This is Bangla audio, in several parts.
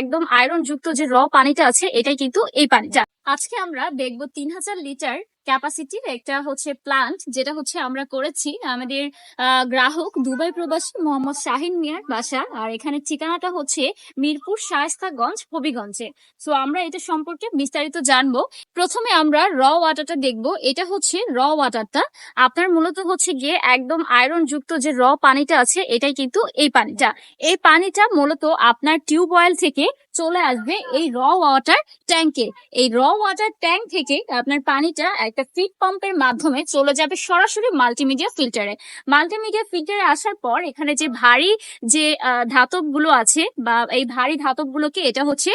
একদম আয়রন যুক্ত যে র পানিটা আছে এটাই কিন্তু এই পানিটা আজকে আমরা দেখব তিন হাজার লিটার ক্যাপাসিটির একটা হচ্ছে প্লান্ট যেটা হচ্ছে আমরা করেছি আমাদের গ্রাহক দুবাই প্রবাসী মোহাম্মদ শাহিন মিয়ার বাসা। আর এখানে ঠিকানাটা হচ্ছে মিরপুর শায়স্তাগঞ্জ, হবিগঞ্জে। সো আমরা এটা সম্পর্কে বিস্তারিত জানব। প্রথমে আমরা র ওয়াটারটা দেখব। এটা হচ্ছে র ওয়াটারটা আপনার মূলত হচ্ছে গিয়ে একদম আয়রন যুক্ত যে র পানিটা আছে, এটাই কিন্তু এই পানিটা। এই পানিটা মূলত আপনার টিউবওয়েল থেকে চলে আসবে এই র ওয়াটার ট্যাঙ্কে এই র ওয়াটার ট্যাঙ্ক থেকে আপনার পানিটা একটা ফিট পাম্পের মাধ্যমে চলে যাবে সরাসরি মাল্টিমিডিয়া ফিল্টারে মাল্টিমিডিয়া ফিল্টারে আসার পর এখানে যে ভারী যে ধাতবগুলো আছে বা এই ভারী ধাতব গুলোকে এটা হচ্ছে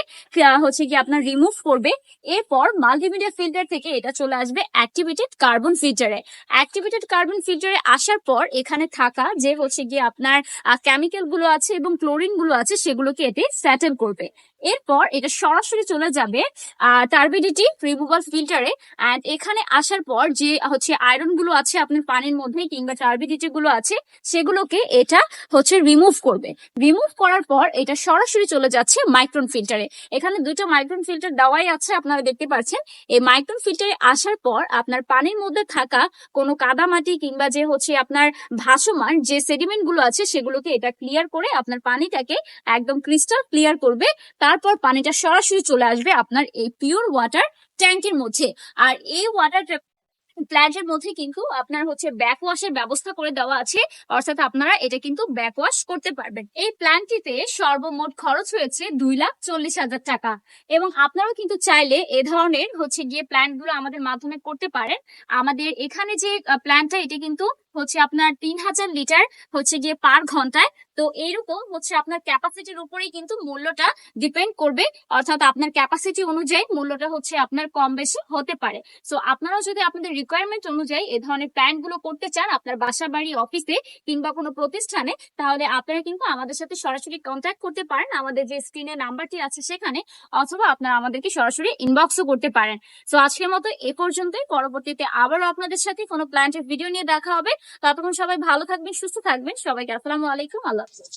হচ্ছে কি আপনার রিমুভ করবে। এরপর মাল্টিমিডিয়া ফিল্টার থেকে এটা চলে আসবে অ্যাক্টিভেটেড কার্বন ফিল্টারে অ্যাক্টিভেটেড কার্বন ফিল্টারে আসার পর এখানে থাকা যে হচ্ছে গিয়ে আপনার কেমিক্যালগুলো আছে এবং ক্লোরিনগুলো আছে সেগুলোকে এতে সেটেল করবে। এরপর এটা সরাসরি চলে যাবে টার্বিডিটি রিমুভাল ফিল্টারে অ্যান্ড এখানে আসার পর যে হচ্ছে আয়রনগুলো আছে আপনার পানির মধ্যে কিংবা টার্বিডিটি গুলো আছে, সেগুলোকে এটা হচ্ছে রিমুভ করবে। রিমুভ করার পর এটা সরাসরি চলে যাচ্ছে মাইক্রন ফিল্টারে এখানে দুটো মাইক্রন ফিল্টার দেওয়াই আছে, আপনারা দেখতে পাচ্ছেন। এই মাইক্রন ফিল্টারে আসার পর আপনার পানির মধ্যে থাকা কোনো কাদামাটি কিংবা যে হচ্ছে আপনার ভাসমান যে সেডিমেন্টগুলো আছে, সেগুলোকে এটা ক্লিয়ার করে আপনার পানিটাকে একদম ক্রিস্টাল ক্লিয়ার করবে। তারপর পানিটা সরাসরি চলে আসবে আপনার এই পিওর ওয়াটার ট্যাঙ্কের মধ্যে। আর এই ওয়াটার প্ল্যান্টের মধ্যে কিন্তু আপনার হচ্ছে ব্যাক ওয়াশের ব্যবস্থা করে দেওয়া আছে। অর্থাৎ আপনারা এটা কিন্তু ব্যাক ওয়াশ করতে পারবেন। এই প্ল্যান্টটিতে সর্বমোট খরচ হয়েছে দুই লাখ চল্লিশ হাজার টাকা। এবং আপনারাও কিন্তু চাইলে এ ধরনের হচ্ছে গিয়ে প্ল্যান্টগুলো আমাদের মাধ্যমে করতে পারেন। আমাদের এখানে যে প্ল্যান্টটা এটি কিন্তু হচ্ছে আপনার তিন হাজার লিটার হচ্ছে গিয়ে পার ঘন্টায়। তো এইরকম হচ্ছে আপনার ক্যাপাসিটির উপরেই কিন্তু মূল্যটা ডিপেন্ড করবে। অর্থাৎ আপনার ক্যাপাসিটি অনুযায়ী মূল্যটা হচ্ছে আপনার কম বেশি হতে পারে। সো আপনারাও যদি আপনাদের রিকোয়ারমেন্ট অনুযায়ী এ ধরনের প্ল্যানগুলো করতে চান আপনার বাসা বাড়ি অফিসে কিংবা কোনো প্রতিষ্ঠানে, তাহলে আপনারা কিন্তু আমাদের সাথে সরাসরি কন্ট্যাক্ট করতে পারেন। আমাদের যে স্ক্রিনে নাম্বারটি আছে সেখানে, অথবা আপনারা আমাদেরকে সরাসরি ইনবক্সও করতে পারেন। সো আজকের মতো এ পর্যন্তই। পরবর্তীতে আবারও আপনাদের সাথে কোনো প্ল্যান্টের ভিডিও নিয়ে দেখা হবে। ততক্ষণ সবাই ভালো থাকবেন সুস্থ থাকবেন। সবাইকে আসসালামু আলাইকুম আল্লাহ